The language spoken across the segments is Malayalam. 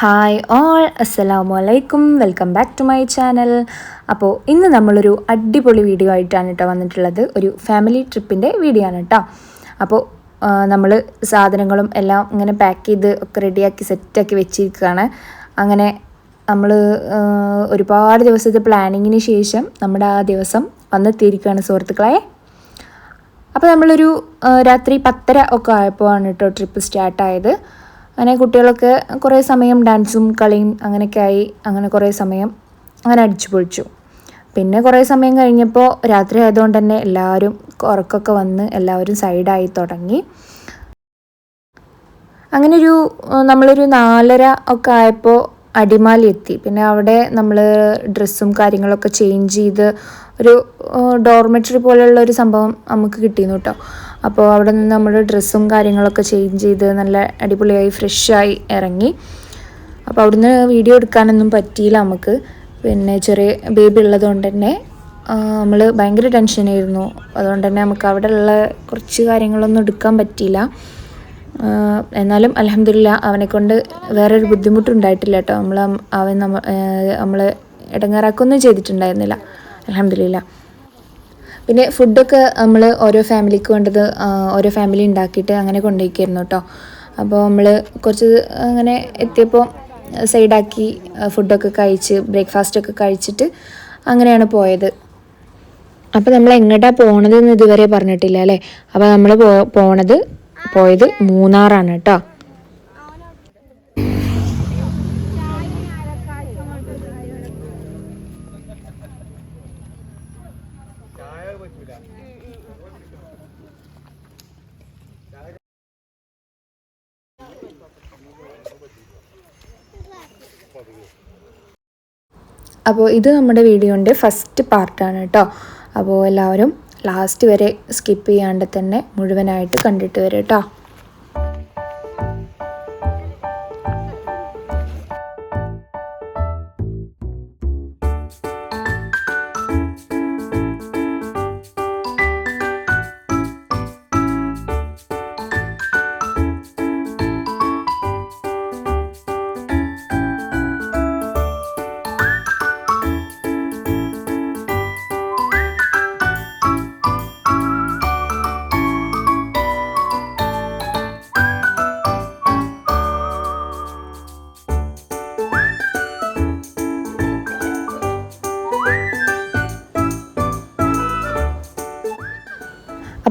ഹായ് ഓൾ അസ്സലാമു അലൈക്കും welcome back to my channel അപ്പോൾ ഇന്ന് നമ്മളൊരു അടിപൊളി വീഡിയോ ആയിട്ടാണ് കേട്ടോ വന്നിട്ടുള്ളത്. ഒരു ഫാമിലി ട്രിപ്പിന്റെ വീഡിയോ ആണ് കേട്ടോ അപ്പോൾ നമ്മൾ സാധനങ്ങളും എല്ലാം ഇങ്ങനെ പാക്ക് ചെയ്ത് ഒക്കെ റെഡിയാക്കി സെറ്റാക്കി വെച്ചിരിക്കുകയാണ് അങ്ങനെ നമ്മൾ ഒരുപാട് ദിവസത്തെ പ്ലാനിങ്ങിന് ശേഷം നമ്മുടെ ആ ദിവസം വന്നെത്തിയിരിക്കുകയാണ് സുഹൃത്തുക്കളെ. അപ്പോൾ നമ്മളൊരു രാത്രി പത്തര ഒക്കെ ആയപ്പോഴാണ് കേട്ടോ ട്രിപ്പ് സ്റ്റാർട്ടായത് അങ്ങനെ കുട്ടികളൊക്കെ കുറേ സമയം ഡാൻസും കളിയും അങ്ങനെയൊക്കെ ആയി അങ്ങനെ കുറേ സമയം അങ്ങനെ അടിച്ചു പൊളിച്ചു. പിന്നെ കുറേ സമയം കഴിഞ്ഞപ്പോൾ രാത്രി ആയതുകൊണ്ട് തന്നെ എല്ലാവരും ഉറക്കമൊക്കെ വന്ന് എല്ലാവരും സൈഡായി തുടങ്ങി. അങ്ങനെ ഒരു നമ്മളൊരു നാലര ഒക്കെ ആയപ്പോൾ അടിമാലി എത്തി. പിന്നെ അവിടെ നമ്മൾ ഡ്രസ്സും കാര്യങ്ങളൊക്കെ ചേഞ്ച് ചെയ്ത് ഒരു ഡോർമെറ്ററി പോലെയുള്ള ഒരു സംഭവം നമുക്ക് കിട്ടിയിരുന്നു കേട്ടോ. അപ്പോൾ അവിടെ നിന്ന് നമ്മൾ ഡ്രസ്സും കാര്യങ്ങളൊക്കെ ചേഞ്ച് ചെയ്ത് നല്ല അടിപൊളിയായി ഫ്രഷായി ഇറങ്ങി. അപ്പോൾ അവിടുന്ന് വീഡിയോ എടുക്കാനൊന്നും പറ്റിയില്ല നമുക്ക്. പിന്നെ ചെറിയ ബേബി ഉള്ളതുകൊണ്ട് തന്നെ നമ്മൾ ഭയങ്കര ടെൻഷനായിരുന്നു അതുകൊണ്ട് തന്നെ നമുക്ക് അവിടെ ഉള്ള കുറച്ച് കാര്യങ്ങളൊന്നും എടുക്കാൻ പറ്റിയില്ല. എന്നാലും അലഹമില്ല അവനെ കൊണ്ട് വേറൊരു ബുദ്ധിമുട്ടുണ്ടായിട്ടില്ല കേട്ടോ. നമ്മൾ അവൻ നമ്മൾ നമ്മൾ ഇടങ്ങാറാക്കൊന്നും ചെയ്തിട്ടുണ്ടായിരുന്നില്ല. അലഹമില്ല പിന്നെ ഫുഡൊക്കെ നമ്മൾ ഓരോ ഫാമിലിക്ക് വേണ്ടത് ഓരോ ഫാമിലി ഉണ്ടാക്കിയിട്ട് അങ്ങനെ കൊണ്ടുപോയിക്കായിരുന്നു കേട്ടോ അപ്പോൾ നമ്മൾ കുറച്ച് അങ്ങനെ എത്തിയപ്പോൾ സൈഡാക്കി ഫുഡൊക്കെ കഴിച്ച് ബ്രേക്ക്ഫാസ്റ്റൊക്കെ കഴിച്ചിട്ട് അങ്ങനെയാണ് പോയത്. അപ്പോൾ നമ്മൾ എങ്ങോട്ടാണ് പോണത് എന്ന് ഇതുവരെ പറഞ്ഞിട്ടില്ല അല്ലേ? അപ്പോൾ നമ്മൾ പോ പോണത് പോയത് മൂന്നാറാണ് കേട്ടോ അപ്പോൾ ഇത് നമ്മുടെ വീഡിയോന്റെ ഫസ്റ്റ് പാർട്ടാണ് കേട്ടോ അപ്പോൾ എല്ലാവരും ലാസ്റ്റ് വരെ സ്കിപ്പ് ചെയ്യാണ്ട് തന്നെ മുഴുവനായിട്ട് കണ്ടിട്ട് വരും കേട്ടോ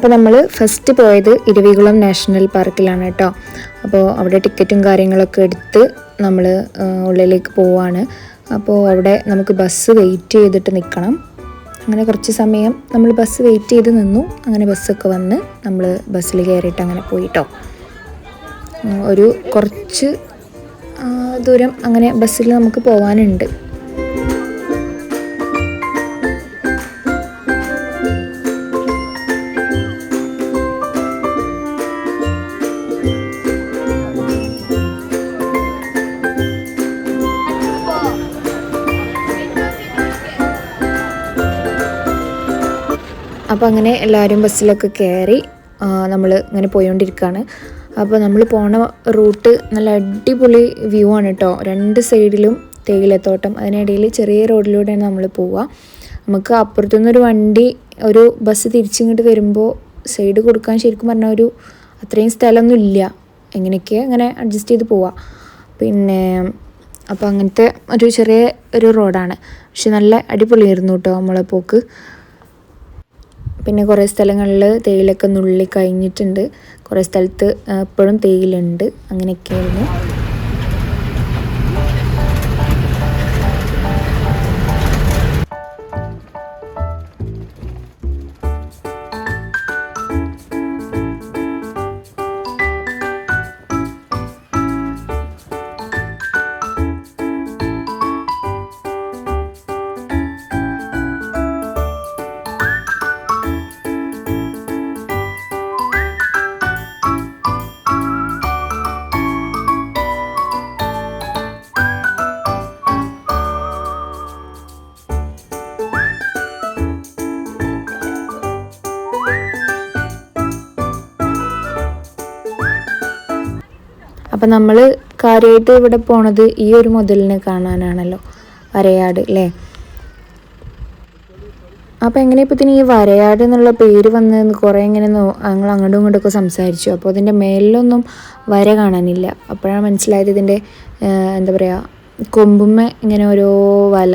അപ്പോൾ നമ്മൾ ഫസ്റ്റ് പോയത് ഇരവികുളം നാഷണൽ പാർക്കിലാണ് കേട്ടോ. അപ്പോൾ അവിടെ ടിക്കറ്റും കാര്യങ്ങളൊക്കെ എടുത്ത് നമ്മൾ ഉള്ളിലേക്ക് പോവാണ്. അപ്പോൾ അവിടെ നമുക്ക് ബസ് വെയിറ്റ് ചെയ്തിട്ട് നിൽക്കണം അങ്ങനെ കുറച്ച് സമയം നമ്മൾ ബസ് വെയിറ്റ് ചെയ്ത് നിന്നു. അങ്ങനെ ബസ്സൊക്കെ വന്ന് നമ്മൾ ബസ്സിൽ കയറിയിട്ട് അങ്ങനെ പോയിട്ടോ ഒരു കുറച്ച് ദൂരം അങ്ങനെ ബസ്സിൽ നമുക്ക് പോകാനുണ്ട് അപ്പോൾ അങ്ങനെ എല്ലാവരും ബസ്സിലൊക്കെ കയറി നമ്മൾ ഇങ്ങനെ പോയിക്കൊണ്ടിരിക്കുകയാണ് അപ്പോൾ നമ്മൾ പോണ റൂട്ട് നല്ല അടിപൊളി വ്യൂ ആണ് കേട്ടോ രണ്ട് സൈഡിലും തേയിലത്തോട്ടം. അതിനിടയിൽ ചെറിയ റോഡിലൂടെയാണ് നമ്മൾ പോവുക. നമുക്ക് അപ്പുറത്തുനിന്നൊരു വണ്ടി ഒരു ബസ് തിരിച്ചിങ്ങോട്ട് വരുമ്പോൾ സൈഡ് കൊടുക്കാൻ ശരിക്കും പറഞ്ഞാൽ ഒരു അത്രയും സ്ഥലമൊന്നും ഇല്ല. എങ്ങനെയൊക്കെ അങ്ങനെ അഡ്ജസ്റ്റ് ചെയ്ത് പോവാം. പിന്നെ അപ്പോൾ അങ്ങനത്തെ ഒരു ചെറിയ ഒരു റോഡാണ് പക്ഷെ നല്ല അടിപൊളിയായിരുന്നു കേട്ടോ നമ്മളെ പോക്ക്. പിന്നെ കുറേ സ്ഥലങ്ങളിൽ തേയിലൊക്കെ നുള്ളി കഴിഞ്ഞിട്ടുണ്ട്. കുറേ സ്ഥലത്ത് ഇപ്പോഴും തേയിലുണ്ട് അങ്ങനെയൊക്കെയായിരുന്നു. അപ്പം നമ്മൾ കാര്യമായിട്ട് ഇവിടെ പോണത് ഈ ഒരു മുതലിനെ കാണാനാണല്ലോ. വരയാട് അല്ലേ അപ്പോൾ എങ്ങനെ ഇതിന് ഈ വരയാട് എന്നുള്ള പേര് വന്നതെന്ന് കുറേ ഇങ്ങനെ ഞങ്ങൾ അങ്ങോട്ടും ഇങ്ങോട്ടൊക്കെ സംസാരിച്ചു. അപ്പോൾ അതിന്റെ മേലിലൊന്നും വര കാണാനില്ല. അപ്പോഴാണ് മനസ്സിലായത് ഇതിന്റെ എന്താ പറയുക കൊമ്പുമ്മ ഇങ്ങനെ ഓരോ വല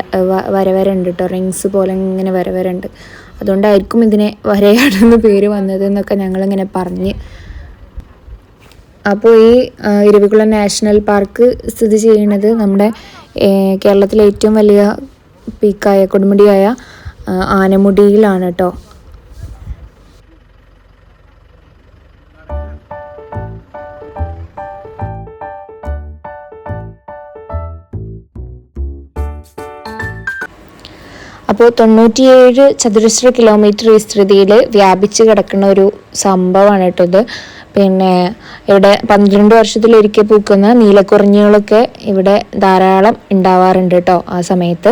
വര വര ഉണ്ട് കേട്ടോ റിങ്സ് പോലെ ഇങ്ങനെ വര വര ഉണ്ട് അതുകൊണ്ടായിരിക്കും ഇതിനെ വരയാടെന്ന് പേര് വന്നത് എന്നൊക്കെ ഞങ്ങളിങ്ങനെ പറഞ്ഞ് അപ്പോൾ ഈ ഇരവികുളം നാഷണൽ പാർക്ക് സ്ഥിതി ചെയ്യുന്നത് നമ്മുടെ കേരളത്തിലെ ഏറ്റവും വലിയ പീക്കായ കൊടുമുടിയായ ആനമുടിയിലാണ് കേട്ടോ. അപ്പോൾ തൊണ്ണൂറ്റിയേഴ് ചതുരശ്ര കിലോമീറ്റർ വിസ്തൃതിയിൽ വ്യാപിച്ച് കിടക്കുന്ന ഒരു സംഭവമാണ് കേട്ടോ ഇത്. പിന്നെ ഇവിടെ പന്ത്രണ്ട് വർഷത്തിലൊരിക്കൽ പൂക്കുന്ന നീലക്കുറിഞ്ഞികളൊക്കെ ഇവിടെ ധാരാളം ഉണ്ടാവാറുണ്ട് കേട്ടോ ആ സമയത്ത്.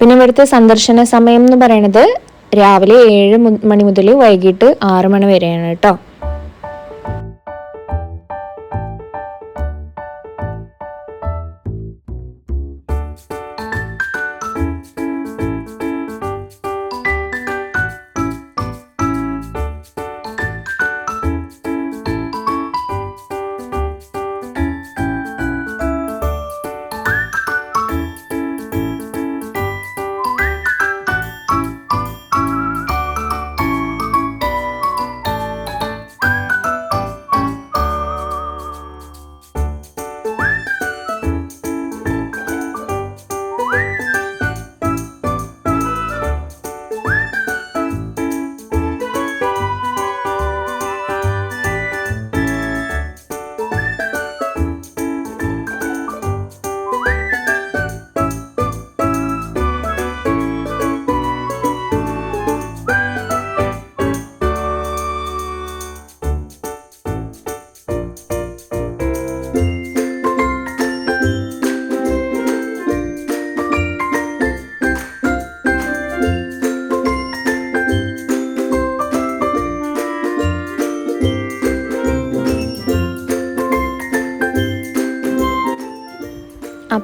പിന്നെ ഇവിടുത്തെ സന്ദർശന സമയം എന്ന് പറയുന്നത് രാവിലെ ഏഴ് മണി മുതൽ വൈകിട്ട് ആറ് മണി വരെയാണ് കേട്ടോ.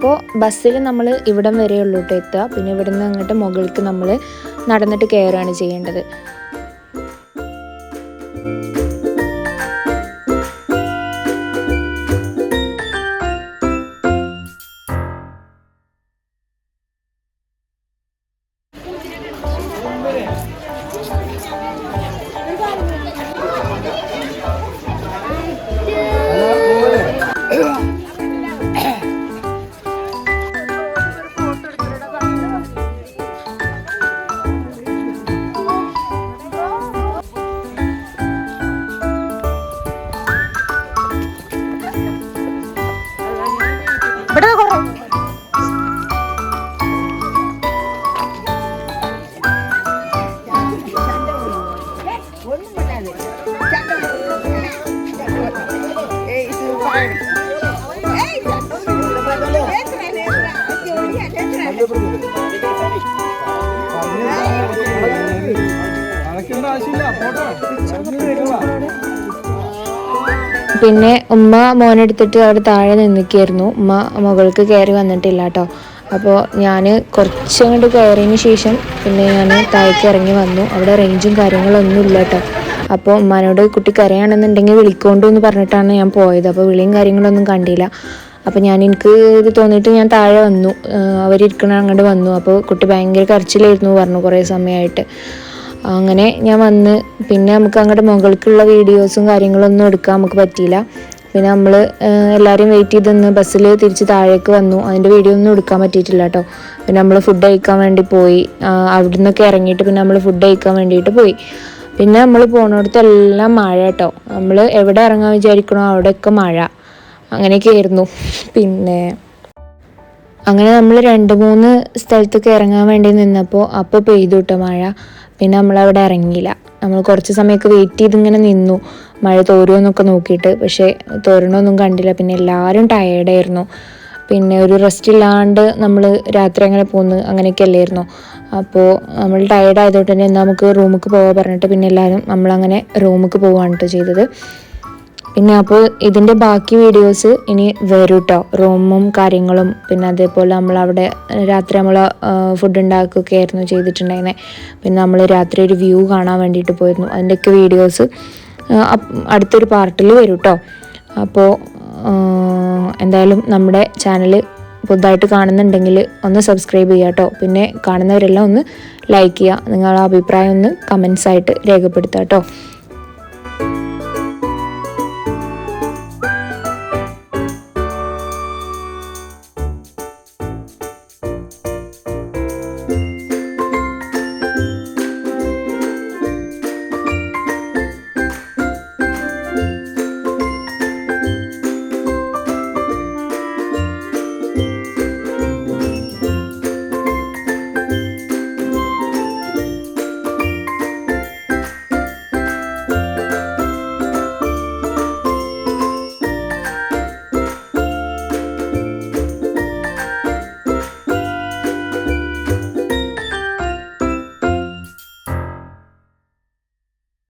അപ്പോൾ ബസ്സിൽ നമ്മൾ ഇവിടം വരെ ഉള്ളൂ കേട്ടോ എത്തുക. പിന്നെ ഇവിടുന്ന് അങ്ങോട്ട് മുകൾക്ക് നമ്മൾ നടന്നിട്ട് കയറുകയാണ് ചെയ്യേണ്ടത്. പിന്നെ ഉമ്മ മോനെടുത്തിട്ട് അവിടെ താഴെ നിന്നിക്കായിരുന്നു. ഉമ്മ മുകൾക്ക് കയറി വന്നിട്ടില്ല കേട്ടോ അപ്പോൾ ഞാൻ കുറച്ചങ്ങോട്ട് കയറിയതിന് ശേഷം പിന്നെ ഞാൻ താഴേക്ക് ഇറങ്ങി വന്നു. അവിടെ റേഞ്ചും കാര്യങ്ങളൊന്നും ഇല്ല കേട്ടോ അപ്പോൾ ഉമ്മാനോട് കുട്ടി കരയാണെന്നുണ്ടെങ്കിൽ വിളിക്കൊണ്ടു എന്ന് പറഞ്ഞിട്ടാണ് ഞാൻ പോയത്. അപ്പോൾ വിളിയും കാര്യങ്ങളൊന്നും കണ്ടില്ല. അപ്പോൾ ഞാൻ എനിക്ക് ഇത് തോന്നിയിട്ട് ഞാൻ താഴെ വന്നു. അവരിരിക്കണ അങ്ങോട്ട് വന്നു. അപ്പോൾ കുട്ടി ഭയങ്കര കരച്ചിലായിരുന്നു പറഞ്ഞു കുറേ സമയമായിട്ട് അങ്ങനെ ഞാൻ വന്ന് പിന്നെ നമുക്ക് അങ്ങോട്ട് മുകൾക്കുള്ള വീഡിയോസും കാര്യങ്ങളൊന്നും എടുക്കാൻ നമുക്ക് പറ്റിയില്ല. പിന്നെ നമ്മൾ എല്ലാവരും വെയിറ്റ് ചെയ്ത് നിന്ന് ബസ്സിൽ തിരിച്ച് താഴേക്ക് വന്നു. അതിന്റെ വീഡിയോ ഒന്നും എടുക്കാൻ പറ്റിയിട്ടില്ല കേട്ടോ പിന്നെ നമ്മൾ ഫുഡ് കഴിക്കാൻ വേണ്ടി പോയി. അവിടെ നിന്നൊക്കെ ഇറങ്ങിയിട്ട് പിന്നെ നമ്മൾ ഫുഡ് കഴിക്കാൻ വേണ്ടിയിട്ട് പോയി. പിന്നെ നമ്മൾ പോണിടത്തെല്ലാം മഴ കേട്ടോ നമ്മൾ എവിടെ ഇറങ്ങാൻ വിചാരിക്കണോ അവിടെയൊക്കെ മഴ. അങ്ങനെയൊക്കെ ആയിരുന്നു. പിന്നെ അങ്ങനെ നമ്മൾ രണ്ട് മൂന്ന് സ്ഥലത്തൊക്കെ ഇറങ്ങാൻ വേണ്ടി നിന്നപ്പോൾ അപ്പോൾ പെയ്തു കേട്ടോ മഴ. പിന്നെ നമ്മളവിടെ ഇറങ്ങിയില്ല. നമ്മൾ കുറച്ച് സമയമൊക്കെ വെയിറ്റ് ചെയ്ത് ഇങ്ങനെ നിന്നു. മഴ തോരുമെന്നൊക്കെ നോക്കിയിട്ട്. പക്ഷേ തോരണമൊന്നും കണ്ടില്ല. പിന്നെ എല്ലാവരും ടയേർഡായിരുന്നു പിന്നെ ഒരു റെസ്റ്റ് ഇല്ലാണ്ട് നമ്മൾ രാത്രി അങ്ങനെ പോകുന്നു അങ്ങനെയൊക്കെ അല്ലായിരുന്നു. അപ്പോൾ നമ്മൾ ടയേർഡ് ആയതുകൊണ്ട് തന്നെ നമുക്ക് റൂമിൽ പോകാൻ പറഞ്ഞിട്ട് പിന്നെ എല്ലാവരും നമ്മളങ്ങനെ റൂമിൽ പോവുകയാണ് കേട്ടോ ചെയ്തത്. പിന്നെ അപ്പോൾ ഇതിന്റെ ബാക്കി വീഡിയോസ് ഇനി വരും കേട്ടോ റൂമും കാര്യങ്ങളും. പിന്നെ അതേപോലെ നമ്മൾ അവിടെ രാത്രി നമ്മൾ ഫുഡ് ആയിരുന്നു ചെയ്തിട്ടുണ്ടായിരുന്നത് പിന്നെ നമ്മൾ രാത്രി ഒരു വ്യൂ കാണാൻ വേണ്ടിയിട്ട് പോയിരുന്നു. അതിന്റെയൊക്കെ വീഡിയോസ് അടുത്തൊരു പാർട്ടിൽ വരും കേട്ടോ അപ്പോൾ എന്തായാലും നമ്മുടെ ചാനൽ പുതുതായിട്ട് കാണുന്നുണ്ടെങ്കിൽ ഒന്ന് സബ്സ്ക്രൈബ് ചെയ്യുക കേട്ടോ പിന്നെ കാണുന്നവരെല്ലാം ഒന്ന് ലൈക്ക് ചെയ്യുക നിങ്ങളുടെ അഭിപ്രായം ഒന്ന് കമൻസ് ആയിട്ട് രേഖപ്പെടുത്തുക കേട്ടോ